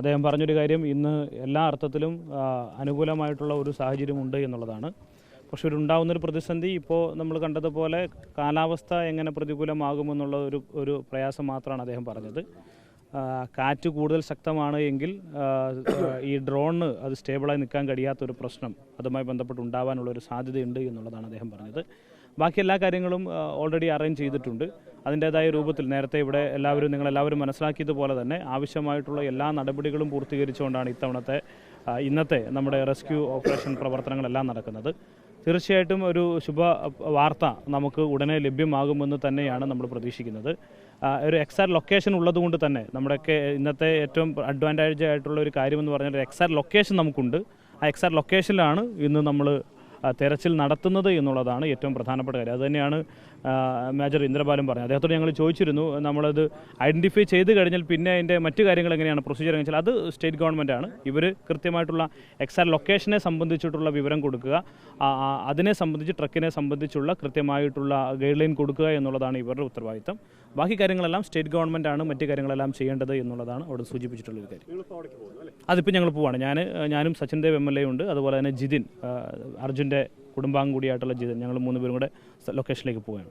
അദ്ദേഹം പറഞ്ഞൊരു കാര്യം ഇന്ന് എല്ലാ അർത്ഥത്തിലും അനുകൂലമായിട്ടുള്ള ഒരു സാഹചര്യമുണ്ട് എന്നുള്ളതാണ്. പക്ഷെ ഒരു ഉണ്ടാകുന്നൊരു പ്രതിസന്ധി ഇപ്പോൾ നമ്മൾ കണ്ടതുപോലെ കാലാവസ്ഥ എങ്ങനെ പ്രതികൂലമാകുമെന്നുള്ള ഒരു ഒരു പ്രയാസം മാത്രമാണ് അദ്ദേഹം പറഞ്ഞത്. കാറ്റ് കൂടുതൽ ശക്തമാണ് എങ്കിൽ ഈ ഡ്രോണിന് അത് സ്റ്റേബിളായി നിൽക്കാൻ കഴിയാത്തൊരു പ്രശ്നം അതുമായി ബന്ധപ്പെട്ട് ഉണ്ടാവാനുള്ള ഒരു സാധ്യതയുണ്ട് എന്നുള്ളതാണ് അദ്ദേഹം പറഞ്ഞത്. ബാക്കി എല്ലാ കാര്യങ്ങളും ഓൾറെഡി അറേഞ്ച് ചെയ്തിട്ടുണ്ട്. അതിന്റേതായ രൂപത്തിൽ നേരത്തെ ഇവിടെ എല്ലാവരും നിങ്ങളെല്ലാവരും മനസ്സിലാക്കിയതുപോലെ തന്നെ ആവശ്യമായിട്ടുള്ള എല്ലാ നടപടികളും പൂർത്തീകരിച്ചുകൊണ്ടാണ് ഇത്തവണത്തെ ഇന്നത്തെ നമ്മുടെ റെസ്ക്യൂ ഓപ്പറേഷൻ പ്രവർത്തനങ്ങളെല്ലാം നടക്കുന്നത്. തീർച്ചയായിട്ടും ഒരു ശുഭ വാർത്ത നമുക്ക് ഉടനെ ലഭ്യമാകുമെന്ന് തന്നെയാണ് നമ്മൾ പ്രതീക്ഷിക്കുന്നത്. ഒരു എക്സാക്ട് ലൊക്കേഷൻ ഉള്ളതുകൊണ്ട് തന്നെ നമ്മുടെയൊക്കെ ഇന്നത്തെ ഏറ്റവും അഡ്വാന്റേജ് ആയിട്ടുള്ള ഒരു കാര്യമെന്ന് പറഞ്ഞാൽ എക്സാക്ട് ലൊക്കേഷൻ നമുക്കുണ്ട്. ആ എക്സാക്ട് ലൊക്കേഷനിലാണ് ഇന്ന് നമ്മൾ തെരച്ചിൽ നടത്തുന്നത് എന്നുള്ളതാണ് ഏറ്റവും പ്രധാനപ്പെട്ട കാര്യം. അതുതന്നെയാണ് മേജർ ഇന്ദ്രപാലം പറഞ്ഞത്. അദ്ദേഹത്തോട് ഞങ്ങൾ ചോദിച്ചിരുന്നു നമ്മളത് ഐഡന്റിഫൈ ചെയ്ത് കഴിഞ്ഞാൽ പിന്നെ അതിന്റെ മറ്റു കാര്യങ്ങൾ എങ്ങനെയാണ് പ്രൊസീജിയർ എന്ന് വെച്ചാൽ അത് സ്റ്റേറ്റ് ഗവൺമെന്റ് ആണ്. ഇവർ കൃത്യമായിട്ടുള്ള എക്സാക്ട് ലൊക്കേഷനെ സംബന്ധിച്ചിട്ടുള്ള വിവരം കൊടുക്കുക അതിനെ സംബന്ധിച്ച് ട്രക്കിനെ സംബന്ധിച്ചുള്ള കൃത്യമായിട്ടുള്ള ഗൈഡ് ലൈൻ കൊടുക്കുക എന്നുള്ളതാണ് ഇവരുടെ ഉത്തരവാദിത്തം. ബാക്കി കാര്യങ്ങളെല്ലാം സ്റ്റേറ്റ് ഗവൺമെന്റ് ആണ് മറ്റു കാര്യങ്ങളെല്ലാം ചെയ്യേണ്ടത് എന്നുള്ളതാണ് അവിടെ സൂചിപ്പിച്ചിട്ടുള്ള ഒരു കാര്യം. അതിപ്പോൾ ഞങ്ങൾ പോവാണ്. ഞാൻ ഞാനും Sachin Dev M L A ഉണ്ട്. അതുപോലെ തന്നെ ജിതിൻ ആ, അർജുന്റെ കുടുംബാംഗം കൂടിയായിട്ടുള്ള ജിതിൻ ഞങ്ങൾ മൂന്ന് പേരും കൂടെ ലൊക്കേഷനിലേക്ക് പോവുകയാണ്.